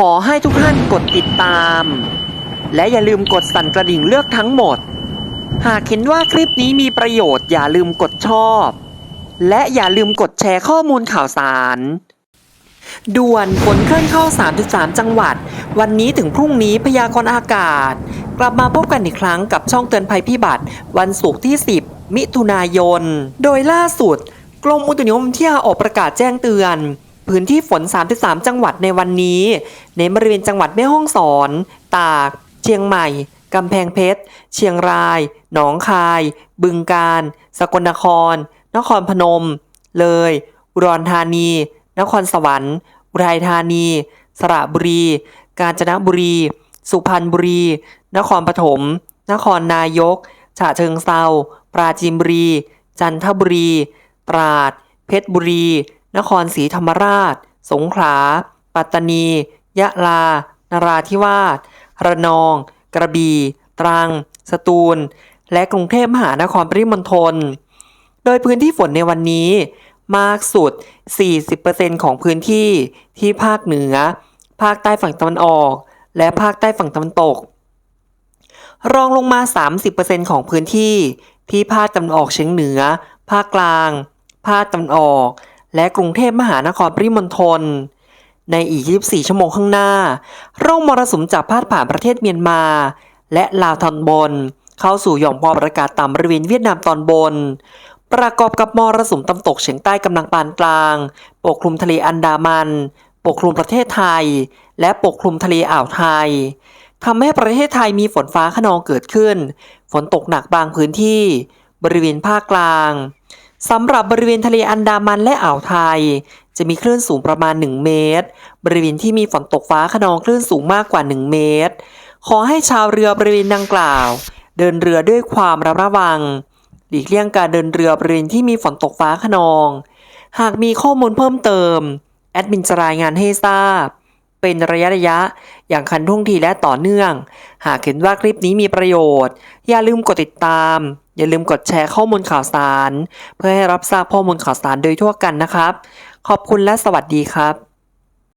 ขอให้ทุกท่านกดติดตาม และอย่าลืมกดสั่นกระดิ่งเลือกทั้งหมด หากเห็นว่าคลิปนี้มีประโยชน์อย่าลืมกดชอบ และอย่าลืมกดแชร์ข้อมูลข่าวสาร ด่วนฝนเคลื่อนเข้า 33 จังหวัด วันนี้ถึงพรุ่งนี้พยากรณ์อากาศ กลับมาพบกันอีกครั้งกับช่องเตือนภัยพิบัติ วันศุกร์ที่ 10 มิถุนายน โดยล่าสุด กรมอุตุนิยมวิทยาออกประกาศแจ้งเตือน พื้นที่ฝน 33 จังหวัดในวันนี้ ในบริเวณจังหวัดแม่ฮ่องสอน ตาก เชียงใหม่ กำแพงเพชร เชียงราย หนองคาย บึงกาฬ สกลนคร นครพนม เลย อุดรธานี นครสวรรค์ อุทัยธานี สระบุรี กาญจนบุรี สุพรรณบุรี นครปฐม นครนายก ฉะเชิงเซาปราจีนบุรี จันทบุรี ตราด เพชรบุรี นครศรีธรรมราช สงขลา ปัตตานี ยะลา นราธิวาส ระนอง กระบี่ ตรัง สตูล และกรุงเทพมหานครปริมณฑล โดยพื้นที่ฝนในวันนี้ มากสุด 40%ของพื้นที่ที่ภาคเหนือ ภาคใต้ฝั่งตะวันออก และภาคใต้ฝั่งตะวันตก รองลงมา 30%ของพื้นที่ที่ภาคตะวันออกเฉียงเหนือ ภาคกลาง ภาคตะวันออก และกรุงเทพมหานครปริมณฑลในอีก 24 ชั่วโมงข้างหน้า ร่องมรสุมจากพาดผ่านประเทศเมียนมา และลาวตอนบน เข้าสู่หย่อมความกาศต่ำบริเวณเวียดนามตอนบน ประกอบกับมรสุมตะวันตกเฉียงใต้กำลังปานกลาง ปกคลุมทะเลอันดามัน ปกคลุมประเทศไทย และปกคลุมทะเลอ่าวไทยทำให้ประเทศไทยมีฝนฟ้าขนองเกิดขึ้น ฝนตกหนักบางพื้นที่ บริเวณภาคกลาง สำหรับบริเวณทะเลอันดามันและอ่าวไทย จะมีคลื่นสูงประมาณ 1 เมตร บริเวณที่มีฝนตกฟ้าขนองคลื่นสูงมากกว่า 1 เมตร ขอให้ชาวเรือบริเวณดังกล่าว เดินเรือด้วยความระมัดระวัง หลีกเลี่ยงการเดินเรือบริเวณที่มีฝนตกฟ้าขนอง หากมีข้อมูลเพิ่มเติม แอดมินจะรายงานให้ทราบ เป็นระยะระยะ อย่างคันท่วงทีและต่อเนื่อง หากเห็นว่าคลิปนี้มีประโยชน์ อย่าลืมกดติดตาม อย่าลืมกดแชร์ข้อมูลข่าวสาร เพื่อให้รับทราบข้อมูลข่าวสารโดยทั่วกันนะครับ ขอบคุณและสวัสดีครับ